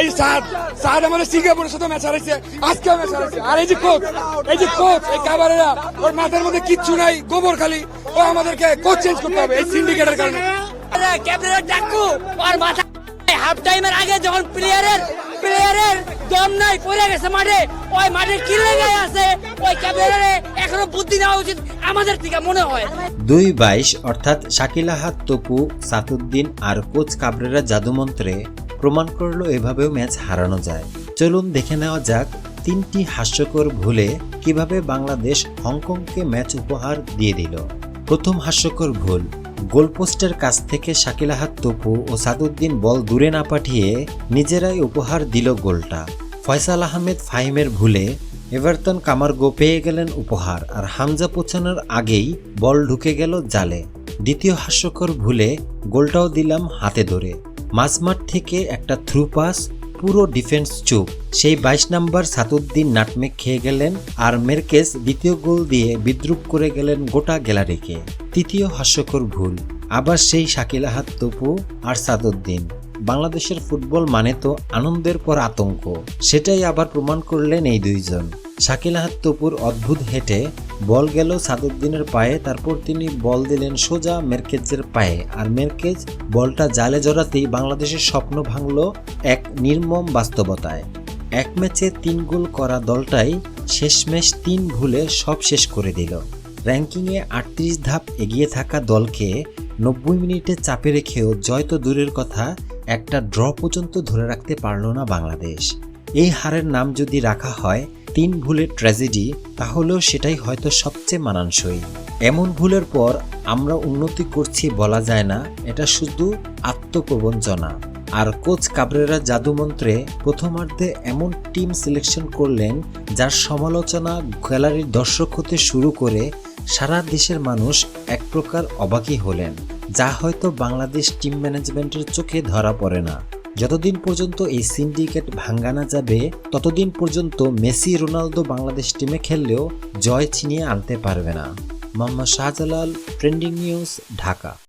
এই সাদ সাদ আমাদের সিঙ্গাপুরের সাথে ম্যাচ হারাইছে। আজকে ম্যাচ হারাইছে। আর এই যে কোচ এই যে কোচ এই কাবারেরা ওর মাথার মধ্যে কিচ্ছু নাই গোবর খালি। ও আমাদেরকে কোচ চেঞ্জ করতে হবে এই সিন্ডিকেটের কারণে। ক্যাপ্টেনের ডাকু আর মাথা হাফ টাইমের আগে যখন প্লেয়ারের প্লেয়ারের দম নাই পড়ে গেছে মাঠে ওই মাঠে কি লেগে আছে ওই ক্যাপ্টেনের এখনও বুদ্ধি নেওয়া উচিত আমাদের থেকে মনে হয়। দুই বাইশ অর্থাৎ শাকিল আহাদ তপু সাতুদ্দিন আর কোচ কাবরেরা জাদুমন্ত্রে প্রমাণ করল এভাবেও ম্যাচ হারানো যায়। চলুন দেখে নেওয়া যাক তিনটি হাস্যকর ভুলে কীভাবে বাংলাদেশ হংকংকে ম্যাচ উপহার দিয়ে দিল। প্রথম হাস্যকর ভুল, গোলপোস্টের কাছ থেকে শাকিল আহাদ তপু ও সাদুদ্দিন বল দূরে না পাঠিয়ে নিজেরাই উপহার দিল গোলটা। ফয়সাল আহমেদ ফাহিমের ভুলে এভারটন কামারগো পেয়ে গেলেন উপহার আর হামজা পৌঁছানোর আগেই বল ঢুকে গেল জালে। দ্বিতীয় হাস্যকর ভুলে গোলটাও দিলাম হাতে ধরে। মাঝমাঠ থেকে একটা থ্রু পাস পুরো ডিফেন্স চুপ। সেই বাইশ নাম্বার সাতুদ্দিন নাটমেক খেয়ে গেলেন আর মেরকেস দ্বিতীয় গোল দিয়ে বিদ্রুপ করে গেলেন গোটা গ্যালারিকে। তৃতীয় হাস্যকর ভুল। আবার সেই শাকিল আহাদ, তপু আর সাদুদ্দিন। বাংলাদেশের ফুটবল মানে তো আনন্দের পর আতঙ্ক। সেটাই আবার প্রমাণ করলেন এই দুইজন। শাকিল আহাদ, তপুর অদ্ভুত হেঁটে বল গেল সাদুদ্দিনের পায়ে, তারপর তিনি বল দিলেন সোজা মেরকেজের পায়ে। আর মেরকেজ বলটা জালে জড়াতেই বাংলাদেশের স্বপ্ন ভাঙল এক নির্মম বাস্তবতায়। এক ম্যাচে তিন গোল করা দলটাই শেষমেশ তিন ভুলে সব শেষ করে দিল। র্যাঙ্কিংয়ে আটত্রিশ ধাপ এগিয়ে থাকা দলকে নব্বই মিনিটে চাপে রেখেও জয় তো দূরের কথা, একটা ড্র পর্যন্ত ধরে রাখতে পারল না বাংলাদেশ। এই হারের নাম যদি রাখা হয় তিন ভুলের ট্র্যাজেডি তাহলেও সেটাই হয়তো সবচেয়ে মানানসই। এমন ভুলের পর আমরা উন্নতি করছি বলা যায় না, এটা শুধু আত্মপ্রবঞ্চনা আর কোচ কাবরেরা জাদুমন্ত্রে প্রথমার্ধে এমন টিম সিলেকশন করলেন, যার সমালোচনা গ্যালারির দর্শক হতে শুরু করে সারা দেশের মানুষ এক প্রকার অবাকই হলেন, যা হয়তো বাংলাদেশ টিম ম্যানেজমেন্টের চোখে ধরা পড়ে না। যতদিন পর্যন্ত এই সিন্ডিকেট ভাঙ্গানা যাবে, ততদিন পর্যন্ত মেসি, রোনালদো বাংলাদেশ টিমে খেললেও জয় ছিনিয়ে আনতে পারবে না। Mohammad Shahjalal, trending news, Dhaka.